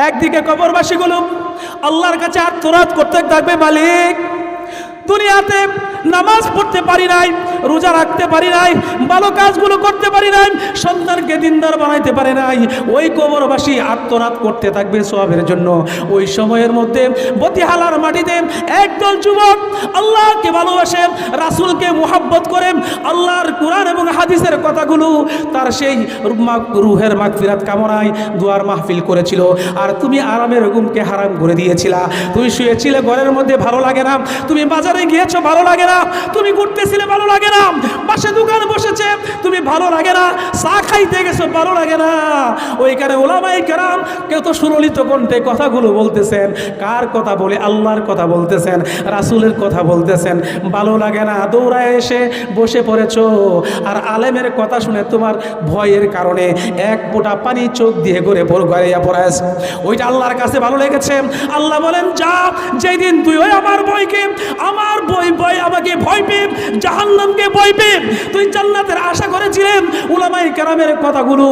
একদিকে কবরবাসীগুলো আল্লাহর কাছে আত্মরাত করতে থাকবে মালিক। দুনিয়াতে নামাজ পড়তে পারি নাই রোজা রাখতে পারি নাই, ভালো কাজগুলো করতে পারি নাই, সন্তানকে দিনদার বানাইতে পারে নাই, ওই কবরবাসী আত্মনাদ করতে থাকবে সবের জন্য। ওই সময়ের মধ্যে বতিহালার মাটিতে একদল যুবক আল্লাহকে ভালোবাসে, রাসূলকে মোহাব্বত করে, আল্লাহর কোরআন এবং হাদিসের কথাগুলো তার সেই রুহের মাগফিরাত কামনায় দুয়ার মাহফিল করেছিল। আর তুমি আরামের ঘুমকে হারাম করে দিয়েছিলা। তুমি শুয়েছিলে ঘরের মধ্যে ভালো লাগে না, তুমি বাজারে গিয়েছো ভালো লাগে না, তুমি ঘুরতেছিলে ভালো লাগে না পাশে দোকান বসেছে। তুমি ভালো লাগে না, চা খাইতে গেছো, ভালো লাগে না। ওইখানে ওলামাই কেরাম কেউ তো সুরলিত কণ্ঠে কথাগুলো বলতেছেন। কার কথা বলে? আল্লাহর কথা বলতেছেন, রাসূলের কথা বলতেছেন। ভালো লাগে না, দৌড়ায় এসে বসে পড়েছো। আর আলেমের কথা শুনে তোমার ভয়ের কারণে এক ফোঁটা পানি চোখ দিয়ে করে পড়, গড়াইয়া পড়াইছ ওইটা আল্লাহর কাছে ভালো লেগেছে। আল্লাহ বলেন, যা, যেদিন তুই ওই আমার বইকে, আমার বই বই আমাকে ভয় পেয়ে ভয় পেয়ে তুই জান্নাতের আশা করেছিলেন উলামাই কেরামের কথাগুলো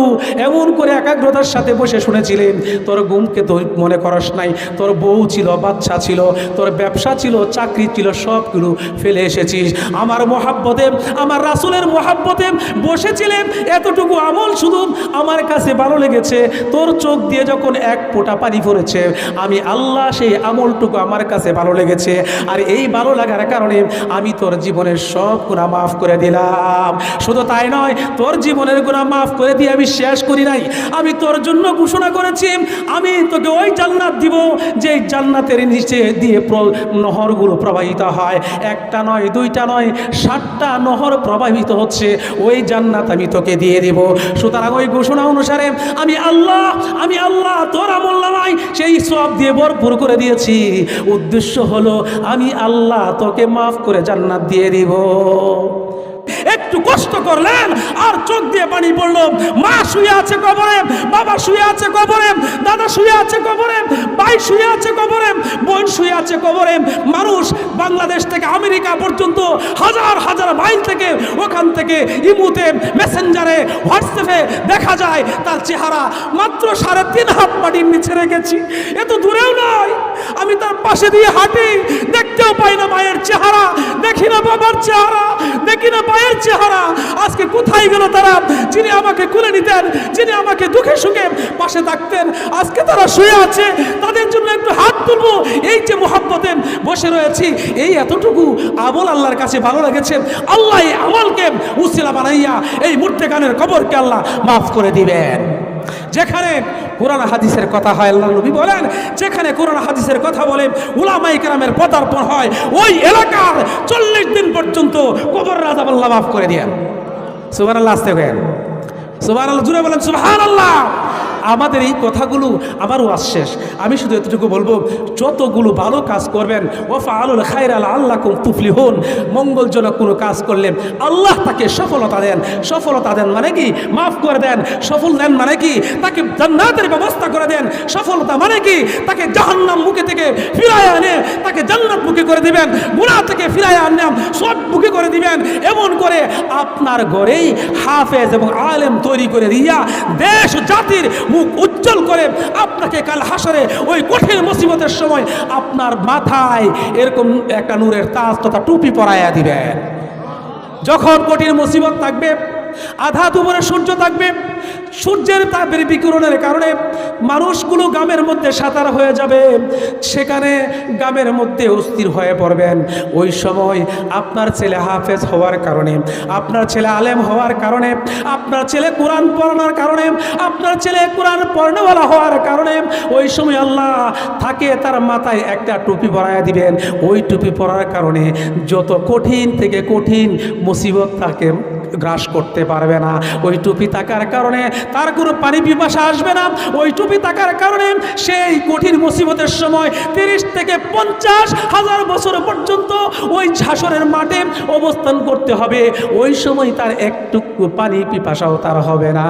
এমন করে একাগ্রতার সাথে বসে শুনেছিলেন, তোর গুমকে তুই মনে করস নাই, তোর বউ ছিল, বাচ্চা ছিল, তোর ব্যবসা ছিল, চাকরি ছিল, সবগুলো ফেলে এসেছিস। আমার মহাব্বতে, আমার রাসুলের মহাব্বতে বসেছিলেন, এতটুকু আমল শুধু আমার কাছে ভালো লেগেছে। তোর চোখ দিয়ে যখন এক ফোঁটা পানি পড়েছে, আমি আল্লাহ সেই আমলটুকু আমার কাছে ভালো লেগেছে। আর এই ভালো লাগার কারণে আমি তোর জীবনের সব গুণা মাফ করে দিলাম। শুধু তাই নয়, তোর জীবনের গুণা মাফ করে দিয়ে আমি শেষ করি নাই। আমি তোর জন্য ঘোষণা করেছি। আমি তোকে ওই জান্নাত দিব যে জান্নাতের নিচে দিয়ে নহরগুলো প্রবাহিত হয়। একটা নয়, দুইটা নয় ষাটটা নহর প্রবাহিত হচ্ছে। ওই জান্নাত আমি তোকে দিয়ে দিব। সুতরাং ওই ঘোষণা অনুসারে আমি আল্লাহ আমি আল্লাহ, তোর আমল নামাই সেই সব দিয়ে ভরপুর করে দিয়েছি। উদ্দেশ্য হলো, আমি আল্লাহ তোকে মাফ করে জান্নাত দিয়ে দিব। করলেন, আর চোখ দিয়ে পানি পড়ল। মা শুয়ে আছে কবরে, বাবা শুয়ে আছে কবরে, দাদা শুয়ে আছে কবরে, ভাই শুয়ে আছে কবরে, বোন শুয়ে আছে কবরে। মানুষ বাংলাদেশ থেকে আমেরিকা পর্যন্ত হাজার হাজার মাইল থেকে ওখান থেকে ইমুতে, মেসেঞ্জারে, হোয়াটসঅ্যাপে দেখা যায়, তার চেহারা মাত্র সাড়ে তিন হাত মাটির নিচে রেখেছি। এত দূরেও নয়। আমি তার পাশে দিয়ে হাঁটি। দেখতেও পাই না মায়ের চেহারা। দেখি না বাবার চেহারা। দেখি না মায়ের চেহারা। আজকে কোথায় গেল তারা? যিনি আমাকে কুলে নিতেন, যিনি আমাকে দুঃখে সুখে পাশে থাকতেন, আজকে তারা শুয়ে আছে। তাদের জন্য একটু হাত তুলবো। এই যে মোহাব্বতে বসে রয়েছি, এই এতটুকু আমল আল্লাহর কাছে ভালো লেগেছে। আল্লাহ এই আমলকে উসিলা বানাইয়া এই মূর্তে গানের কবরকে আল্লাহ মাফ করে দিবেন। যেখানে কোরআন হাদিসের কথা হয়, আল্লাহ নবী বলেন, যেখানে কোরআন হাদিসের কথা বলে উলামাই কেরামের পদার্পণ হয়, ওই এলাকার চল্লিশ দিন পর্যন্ত কবর রাজা আল্লাহ মাফ করে দিয়ে সুবান আল্লাহ আসতে হয়ে সুবান আল্লাহ জুড়ে বলেন সুবাহ আল্লাহ আমাদের এই কথাগুলো আমারও শেষ আমি শুধু এতটুকু বলব, যতগুলো ভালো কাজ করবেন ওফা আলুল খায়ের আল আল্লাহ কুম তুফলি হন মঙ্গলজনক কোনো কাজ করলেন আল্লাহ তাকে সফলতা দেন। সফলতা দেন মানে কি? মাফ করে দেন। সফল দেন মানে কি? তাকে জান্নাতের ব্যবস্থা করে দেন। সফলতা মানে কি? তাকে জাহান্নাম মুখে থেকে ফিরায় আনে, তাকে জান্নাত করে দিবেন গুণা থেকে ফিরায় আনলাম, সব মুখে করে দিবেন। এমন করে আপনার ঘরেই হাফেজ এবং আলেম তৈরি করে দিয়া দেশ জাতির মুখ উজ্জ্বল করে আপনাকে কাল হাসরে ওই কঠিন মুসিবতের সময় আপনার মাথায় এরকম একটা নূরের তাজ তথা টুপি পরাইয়া দিবেন। যখন কঠিন মুসিবত থাকবে আধা দুপুরে সূর্য থাকবে। সূর্যের তাপের বিকিরণের কারণে মানুষগুলো গ্রামের মধ্যে সাঁতার হয়ে যাবে। সেখানে গ্রামের মধ্যে অস্থির হয়ে পড়বেন। ওই সময় আপনার ছেলে হাফেজ হওয়ার কারণে, আপনার ছেলে আলেম হওয়ার কারণে, আপনার ছেলে কোরআন পড়ানোর কারণে, আপনার ছেলে কোরআন পড়নেওয়ালা হওয়ার কারণে ওই সময় আল্লাহ থাকে তার মাথায় একটা টুপি পরাইয়া দিবেন। ওই টুপি পরার কারণে যত কঠিন থেকে কঠিন মুসিবত তাকে গ্রাস করতে পারবে না। ওই টুপি থাকার কারণে তার কোনো পানি পিপাসা আসবে না। ওই টুপি থাকার কারণে সেই কঠিন মুসিবতের সময় তিরিশ থেকে পঞ্চাশ হাজার বছর পর্যন্ত ওই ঝাসরের মাঠে অবস্থান করতে হবে। ওই সময় তার একটুকু পানি পিপাসাও তার হবে না।